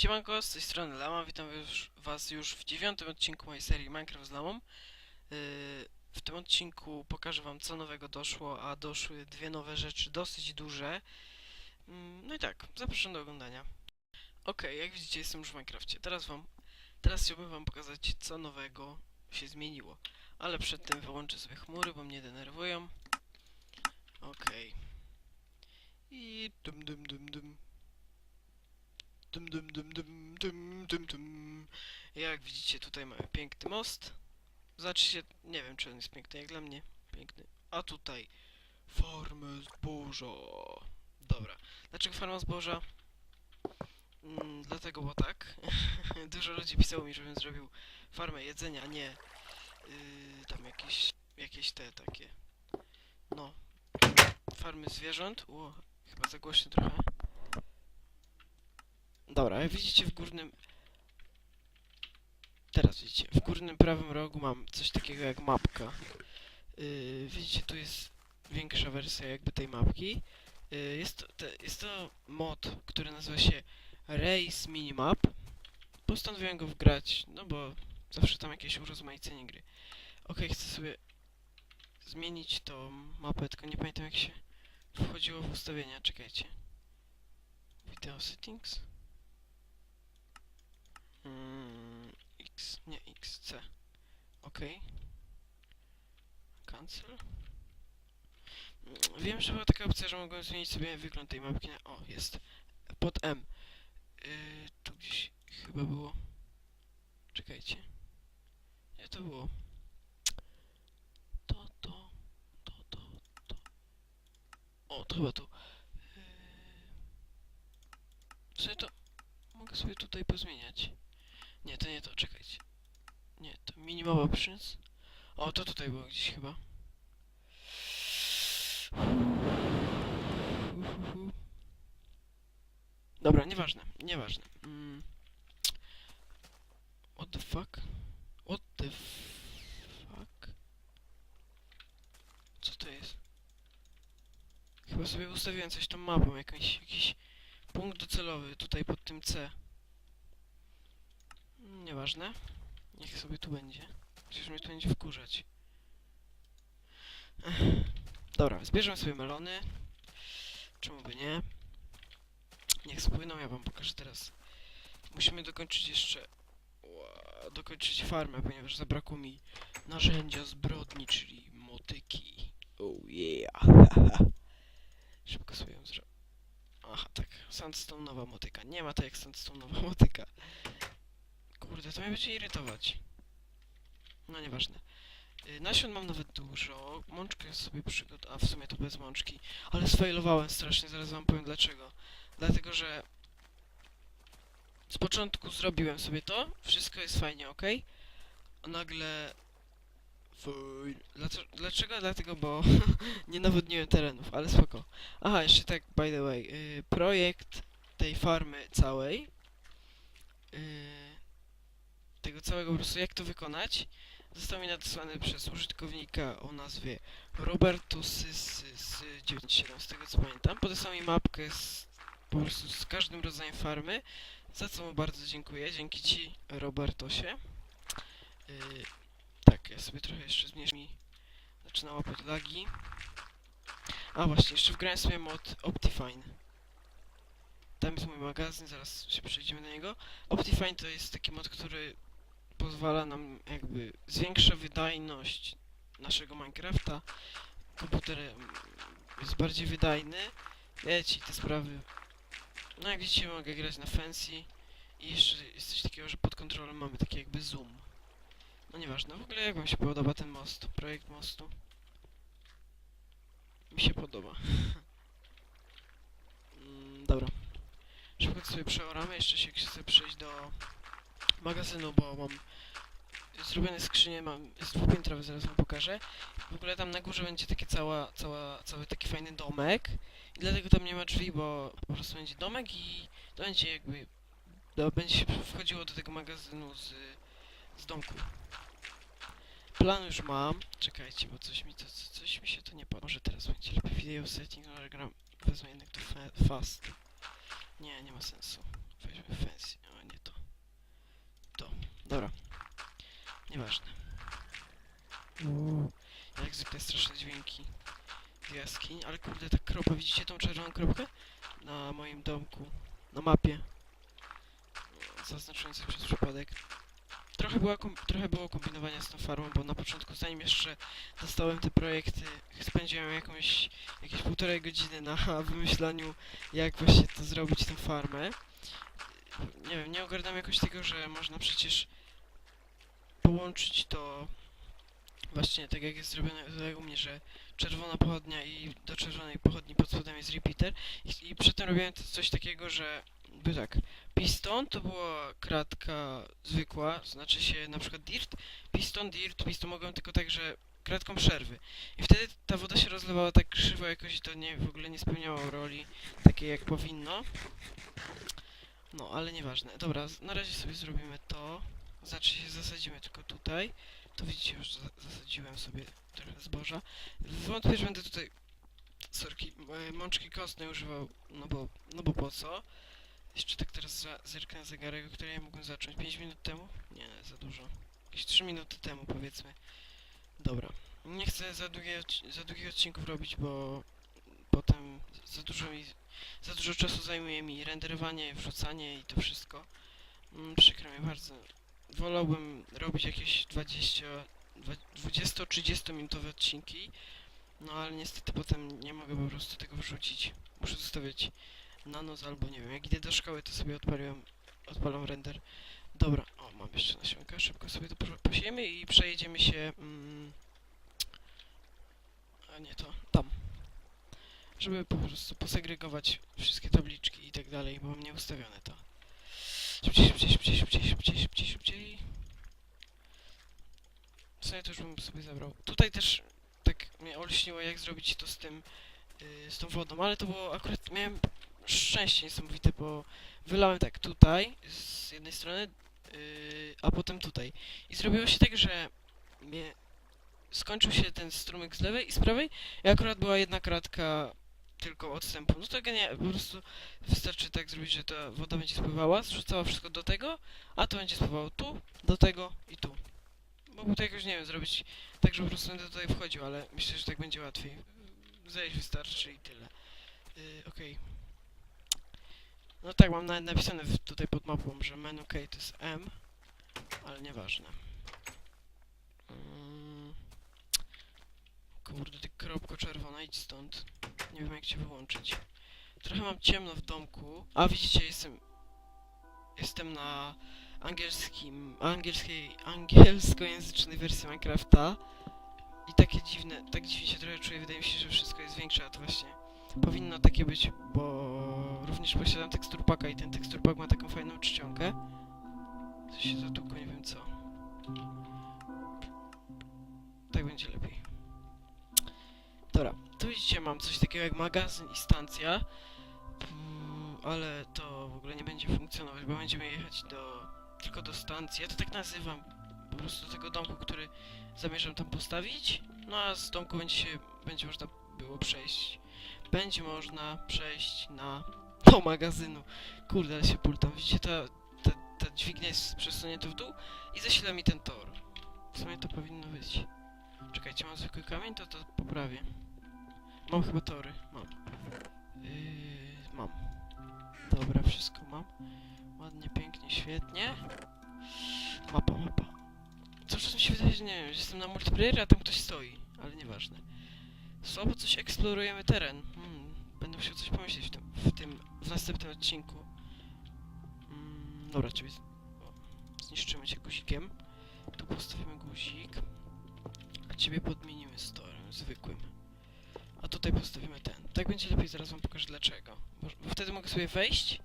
Siemanko, z tej strony Lama, witam już, was już w dziewiątym odcinku mojej serii Minecraft z Lamą. Yy, w tym odcinku pokażę wam co nowego doszło, a doszły dwie nowe rzeczy dosyć duże. Mm, No i tak, zapraszam do oglądania. Okej, jak widzicie jestem już w Minecrafcie. Teraz wam, teraz chciałbym wam pokazać co nowego się zmieniło. Ale przed tym wyłączę sobie chmury, bo mnie denerwują. Okej. I dum dum dum dum. Dum, dum, dum, dum, dum, dum, dum. Jak widzicie, tutaj mamy piękny most. Zobaczcie, nie wiem, czy on jest piękny, jak dla mnie piękny. A tutaj farmę zboża. Dobra. Dlaczego farma zboża? Mm, dlatego, bo tak. Dużo ludzi pisało mi, żebym zrobił farmę jedzenia, nie yy, tam jakieś, jakieś te takie. No. Farmy zwierząt. Ło, chyba za głośno trochę. Dobra, jak widzicie w górnym... Teraz widzicie, w górnym prawym rogu mam coś takiego jak mapka. Yy, widzicie, tu jest większa wersja jakby tej mapki. Yy, jest, to, te, jest to mod, który nazywa się Race Minimap. Postanowiłem go wgrać, no bo zawsze tam jakieś urozmaicenie gry. Okej, chcę sobie zmienić tą mapę, tylko nie pamiętam jak się wchodziło w ustawienia, czekajcie. Video settings. Mm, X, nie XC. Ok. Cancel. Wiem, że była taka opcja, że mogłem zmienić sobie wygląd tej mapki na... O, jest. Pod M. Yy, tu gdzieś chyba było. Czekajcie. Nie, to było. To, to, to, to, to. O, to chyba tu. Yy... To... Mogę sobie tutaj pozmieniać. Nie, to nie to, czekajcie. Nie, to minimal options. O, to tutaj było gdzieś chyba. Dobra, nieważne, nieważne. Mm. What the fuck? What the fuck? Co to jest? Chyba sobie ustawiłem coś tą mapą, jakiś, jakiś punkt docelowy tutaj pod tym C. Mm, Nieważne. Niech sobie tu będzie. Przecież mnie tu będzie wkurzać. Ech. Dobra, zbierzemy sobie melony. Czemu by nie? Niech spłyną, ja wam pokażę teraz. Musimy dokończyć jeszcze... Dokończyć farmę, ponieważ zabrakło mi narzędzia zbrodni, czyli motyki. Oh yeah. Szybko sobie ją zrobię. Aha, tak. Sandstone'owa motyka. Nie ma tak jak sandstone'owa motyka. Kurde, to mnie będzie irytować. No nieważne. Y, Nasion mam nawet dużo. Mączkę sobie przygot... A w sumie to bez mączki. Ale sfailowałem strasznie, zaraz wam powiem dlaczego. Dlatego, że... Z początku zrobiłem sobie to. Wszystko jest fajnie, ok? A nagle... Fail. Dlaczego? Dlatego, bo nie nawodniłem terenów, ale spoko. Aha, jeszcze tak, by the way. y, projekt tej farmy całej... y, tego całego po prostu jak to wykonać został mi nadesłany przez użytkownika o nazwie Robertusys97 z tego co pamiętam. Podesłał mi mapkę z, po prostu z każdym rodzajem farmy, za co mu bardzo dziękuję. Dzięki ci, Robertosie. Yy, tak, ja sobie trochę jeszcze zmniejszę mi zaczyna łapać lagi. A właśnie, jeszcze wgrałem sobie mod Optifine. Tam jest mój magazyn, zaraz się przejdziemy na niego. Optifine to jest taki mod, który pozwala nam jakby zwiększa wydajność naszego Minecrafta. Komputer mm, jest bardziej wydajny. Wiecie, i te sprawy. No jak widzicie mogę grać na fancy i jeszcze jest coś takiego, że pod kontrolą mamy taki jakby zoom. No nieważne, w ogóle jak wam się podoba ten most, projekt mostu? Mi się podoba. Mm, Dobra. Szybko sobie przeoramy, jeszcze się chcę przejść do magazynu, bo mam zrobione skrzynie, mam z dwupiętrowe, zaraz wam pokażę. W ogóle tam na górze będzie takie cała, cała, cały taki fajny domek i dlatego tam nie ma drzwi, bo po prostu będzie domek i to będzie jakby, to będzie się wchodziło do tego magazynu z, z domku. Plan już mam, czekajcie, bo coś mi, to, co- coś mi się to nie podoba. Może teraz będzie lepiej video setting, ale gram, wezmę jednak to fa fast. Nie, nie ma sensu. Weźmy fancy, to. Dobra. Nieważne. Uuu, jak zwykle straszne dźwięki z jaskiń, ale kurde ta kropa, widzicie tą czerwoną kropkę? Na moim domku, na mapie. Zaznaczając przez przypadek. Trochę, była trochę było kombinowania z tą farmą, bo na początku, zanim jeszcze dostałem te projekty, spędziłem jakąś, jakieś półtorej godziny na wymyślaniu, jak właśnie to zrobić, tą farmę. Nie wiem, nie ogarnam jakoś tego, że można przecież połączyć to właśnie tak jak jest zrobione tutaj u mnie, że czerwona pochodnia i do czerwonej pochodni pod spodem jest repeater i, i przy tym robiłem to coś takiego, że był tak, piston to była kratka zwykła, znaczy się na przykład dirt, piston, dirt, piston mogą tylko tak, że kratką przerwy i wtedy ta woda się rozlewała tak krzywo jakoś i to nie, w ogóle nie spełniało roli takiej jak powinno. No, ale nieważne. Dobra, na razie sobie zrobimy to. Znaczy się zasadzimy tylko tutaj. To widzicie, już za zasadziłem sobie trochę zboża. Wątpię, że będę tutaj sorki, e, mączki kostnej używał, no bo, no bo po co? Jeszcze tak teraz zerknę zegarek, o której ja mogłem zacząć. 5 minut temu? Nie, za dużo. Jakieś 3 minuty temu powiedzmy. Dobra. Nie chcę za, długie, za długich odcinków robić, bo potem za dużo mi, za dużo czasu zajmuje mi renderowanie, wrzucanie i to wszystko. Mm, przykro mi bardzo. Wolałbym robić jakieś 20, 20-30 minutowe odcinki, no ale niestety potem nie mogę po prostu tego wrzucić. Muszę zostawiać na noc albo nie wiem, jak idę do szkoły to sobie odpaliłem, odpalam render. Dobra, o mam jeszcze nasionka, szybko sobie to posiejemy i przejedziemy się, mm, a nie to, tam. Żeby po prostu posegregować wszystkie tabliczki i tak dalej, bo mam nieustawione to. Szybciej, szybciej, szybciej, szybciej, szybciej, szybciej, szybciej. W sumie to już bym sobie zabrał. Tutaj też tak mnie olśniło jak zrobić to z tym, yy, z tą wodą, ale to było akurat, miałem szczęście niesamowite, bo wylałem tak tutaj, z jednej strony, yy, a potem tutaj. I zrobiło się tak, że mnie skończył się ten strumyk z lewej i z prawej i akurat była jedna kratka tylko odstępu. No to genialnie, po prostu wystarczy tak zrobić, że ta woda będzie spływała, zrzucała wszystko do tego, a to będzie spływało tu, do tego i tu. Mógłby to jakoś, nie wiem, zrobić tak, że po prostu będę tutaj wchodził, ale myślę, że tak będzie łatwiej. Zejść wystarczy i tyle. Yy, Okej. No tak, mam nawet napisane tutaj pod mapą, że menu K to jest M, ale nieważne. Mm. Kurde, ty kropko czerwona, idź stąd. Nie wiem jak cię wyłączyć. Trochę mam ciemno w domku. A widzicie, jestem... Jestem na angielskim... angielskiej... angielskojęzycznej wersji Minecrafta. I takie dziwne... tak dziwnie się trochę czuję. Wydaje mi się, że wszystko jest większe, a to właśnie... Powinno takie być, bo... Również posiadam teksturpaka i ten teksturpak ma taką fajną czcionkę. Coś się zatłukło, nie wiem co. Tak będzie lepiej. Tu widzicie, mam coś takiego jak magazyn i stacja, Mm, ale to w ogóle nie będzie funkcjonować, bo będziemy jechać do, tylko do stacji. Ja to tak nazywam, po prostu do tego domku, który zamierzam tam postawić. No a z domku będzie się, będzie można było przejść, będzie można przejść na, do magazynu. Kurde, ale się pultam. Widzicie, ta, ta, ta dźwignia jest przesunięta w dół i zasila mi ten tor. W sumie to powinno być. Czekajcie, mam zwykły kamień, to to poprawię. Mam chyba tory, mam. Yy, mam. Dobra, wszystko mam. Ładnie, pięknie, świetnie. Mapa, mapa. Cały czas mi się wydaje, że nie wiem, jestem na multiplayerze, a tam ktoś stoi, ale nieważne. Słabo coś eksplorujemy teren. Hmm, będę musiał coś pomyśleć w tym, w, tym, w następnym odcinku. Mm, dobra, o, zniszczymy cię guzikiem. Tu postawimy guzik. A ciebie podmienimy storem zwykłym. A tutaj postawimy ten. Tak będzie lepiej, zaraz wam pokażę dlaczego. Bo, bo wtedy mogę sobie wejść.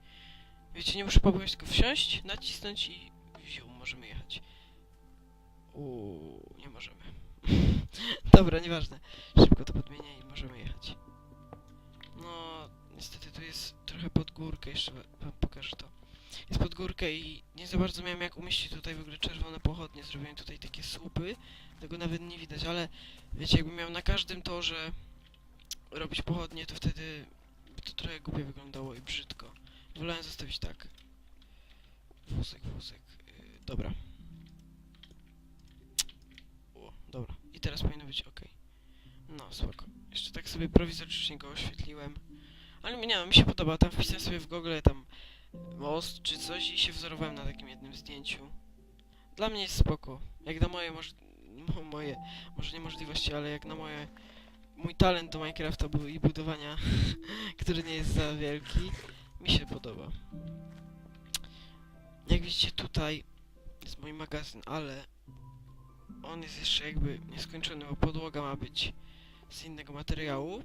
Wiecie, nie muszę pobłać, tylko wsiąść, nacisnąć i wziął, możemy jechać. Uuu, nie możemy. Dobra, nieważne. Szybko to podmienię i możemy jechać. No, niestety tu jest trochę pod górkę, jeszcze wa- wam pokażę to. Jest pod górkę i nie za bardzo miałem jak umieścić tutaj w ogóle czerwone pochodnie. Zrobiłem tutaj takie słupy, tego nawet nie widać, ale wiecie, jakbym miał na każdym torze robić pochodnie, to wtedy by to trochę głupio wyglądało i brzydko. Wolałem zostawić tak. Wózek, wózek. Yy, dobra. O, dobra. I teraz powinno być ok. No, spoko. Jeszcze tak sobie prowizorycznie go oświetliłem. Ale nie no, mi się podoba. Tam wpisałem sobie w Google tam most czy coś i się wzorowałem na takim jednym zdjęciu. Dla mnie jest spoko. Jak na moje, moż... mo- moje, może nie możliwości, ale jak na moje, mój talent do Minecrafta bu- i budowania, który nie jest za wielki, mi się podoba. Jak widzicie tutaj jest mój magazyn, ale on jest jeszcze jakby nieskończony, bo podłoga ma być z innego materiału.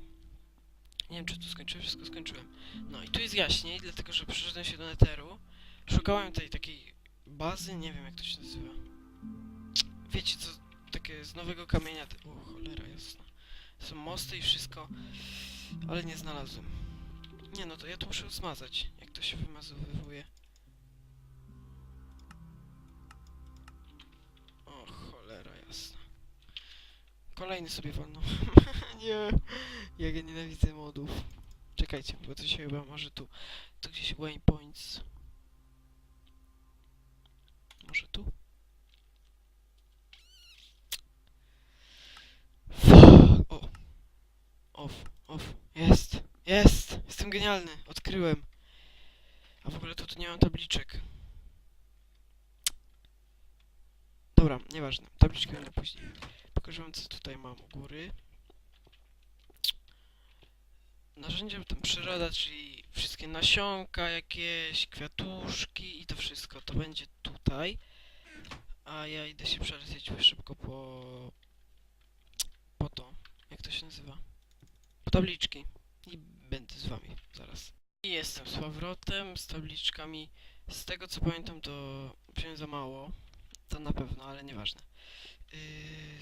Nie wiem, czy tu skończyłem, wszystko skończyłem. No i tu jest jaśniej, dlatego że przyszedłem się do Netheru. Szukałem tej takiej bazy, nie wiem jak to się nazywa. Wiecie co, takie z nowego kamienia, o cholera jasna. Są mosty i wszystko, ale nie znalazłem. Nie no, to ja to muszę zmazać, jak to się wymazowywuje. O cholera jasna. Kolejny sobie wolno. nie, jak ja nienawidzę modów. Czekajcie, bo to się chyba może tu, tu gdzieś waypoints. Może tu? O! Off, off. Jest! Jest! Genialny! Odkryłem! A w ogóle to tu nie mam tabliczek. Dobra, nieważne. Tabliczki będą później. Pokażę wam co tutaj mam u góry. Narzędzia tam przyroda, czyli wszystkie nasionka jakieś, kwiatuszki i to wszystko. To będzie tutaj. A ja idę się przelecieć szybko po... po to. Jak to się nazywa? Po tabliczki. I będę z wami zaraz. I jestem z powrotem, z tabliczkami. Z tego co pamiętam to wziąłem za mało. To na pewno, ale nieważne. Yy,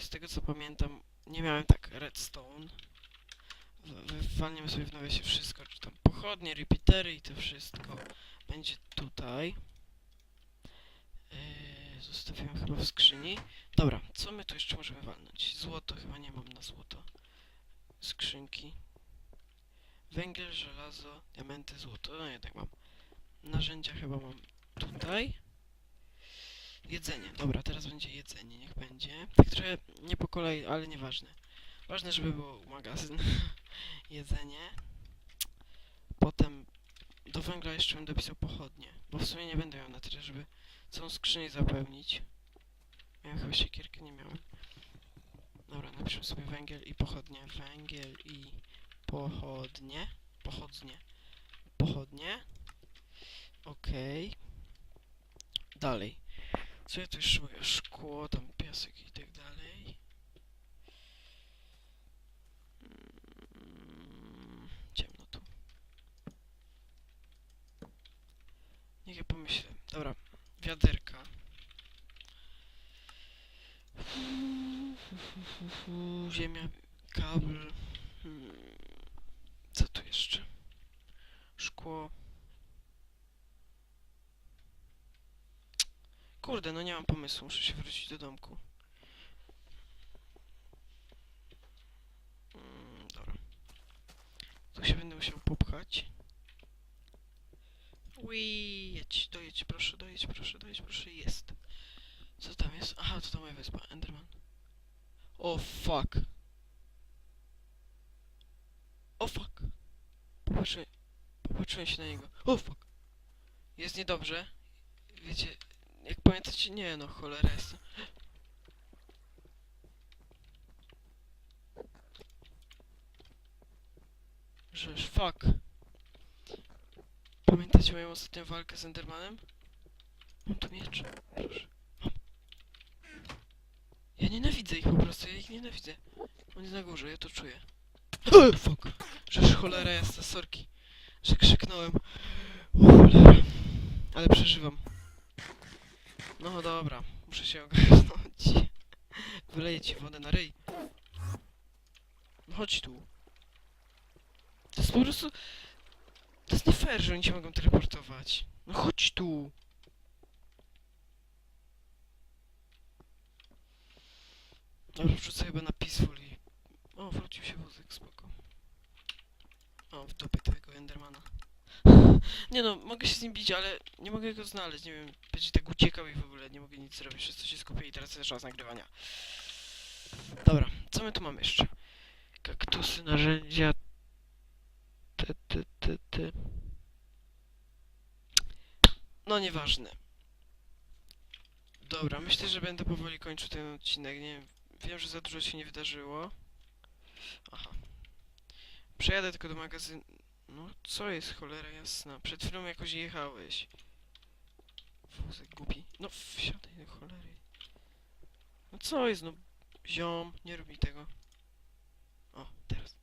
z tego co pamiętam nie miałem tak redstone. W- Wywalniamy sobie w nawiasie wszystko, czy tam pochodnie, repeatery i to wszystko będzie tutaj. Yy, zostawiłem chyba w skrzyni. Dobra, co my tu jeszcze możemy walnąć? Złoto, chyba nie mam na złoto. Skrzynki. Węgiel, żelazo, diamenty, złoto. No jednak mam. Narzędzia chyba mam tutaj. Jedzenie. Dobra, teraz będzie jedzenie, niech będzie. Tak trochę nie po kolei, ale nieważne. Ważne, żeby był magazyn. jedzenie. Potem do węgla jeszcze bym dopisał pochodnie, bo w sumie nie będę miał na tyle, żeby całą skrzynię zapełnić. Miałem chyba siekierkę, nie miałem. Dobra, napiszę sobie węgiel i pochodnie. Węgiel i pochodnie. Pochodnie. Pochodnie. Okej. Dalej. Co ja tu jeszcze mówię? Szkło, tam piasek i tak dalej. Mm, Ciemno tu. Niech ja pomyślę. Dobra, wiaderka. Ziemia, kabel. Hmm. Co tu jeszcze? Szkło. Kurde, no nie mam pomysłu, muszę się wrócić do domku. Mm. Tu się będę musiał popchać. Ui, jedź, dojedź, proszę, dojedź, proszę, dojedź, proszę, jest. Co tam jest? Aha, to ta moja wyspa, Enderman. O, fuck. O, fuck. Popatrzyłem, popatrzyłem się na niego. O, fuck. Jest niedobrze. Wiecie, jak pamiętacie, nie no, cholera jest. Żeż, fuck. Pamiętacie moją ostatnią walkę z Endermanem? Mam tu miecz, proszę. Mam. Ja nienawidzę ich po prostu, ja ich nienawidzę. On jest na górze, ja to czuję. O, fuck. Żeż, cholera jest, sorki. Że krzyknąłem. Cholera. Ale przeżywam. No dobra, muszę się ogarnąć. Wyleję ci wodę na ryj. No chodź tu. To jest po prostu... To jest nie fair, że oni cię mogą teleportować. No chodź tu. Dobra, wrzucę chyba na peaceful. O, wrócił się wózek, spoko. O, w dupie tego Endermana. Nie no, mogę się z nim bić, ale nie mogę go znaleźć, nie wiem, będzie tak uciekał i w ogóle nie mogę nic zrobić, przez co się skupię i teraz czas nagrywania. Dobra, co my tu mamy jeszcze? Kaktusy, narzędzia... Ty, ty, ty, ty. No nieważne. Dobra, myślę, że będę powoli kończył ten odcinek, nie wiem, wiem, że za dużo się nie wydarzyło. Aha. Przejadę tylko do magazynu. No co jest cholera jasna? Przed chwilą jakoś jechałeś. Wózek głupi. No wsiadaj do cholery. No co jest no? Ziom, nie rób mi tego. O, teraz.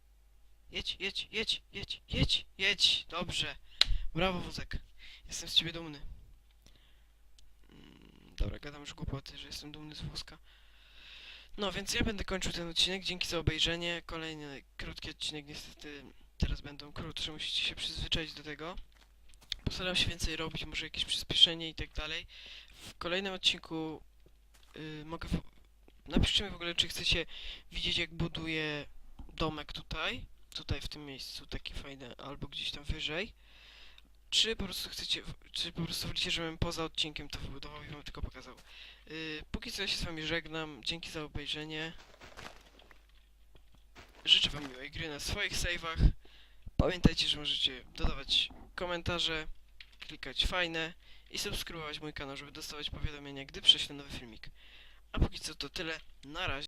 Jedź, jedź, jedź, jedź, jedź, jedź. Dobrze. Brawo wózek. Jestem z ciebie dumny. Mm, Dobra, gadam już głupoty, że jestem dumny z wózka. No, więc ja będę kończył ten odcinek. Dzięki za obejrzenie. Kolejny krótki odcinek niestety teraz będą krótsze, musicie się przyzwyczaić do tego. Postaram się więcej robić, może jakieś przyspieszenie i tak dalej. W kolejnym odcinku y, mogę... Napiszcie mi w ogóle, czy chcecie widzieć jak buduję domek tutaj, tutaj w tym miejscu, taki fajny, albo gdzieś tam wyżej. Czy po prostu chcecie, czy po prostu wolicie, żebym poza odcinkiem to wybudował i wam tylko pokazał. Yy, póki co ja się z wami żegnam, dzięki za obejrzenie. Życzę wam miłej gry na swoich save'ach. Pamiętajcie, że możecie dodawać komentarze, klikać fajne i subskrybować mój kanał, żeby dostawać powiadomienia, gdy prześlę nowy filmik. A póki co to tyle, na razie.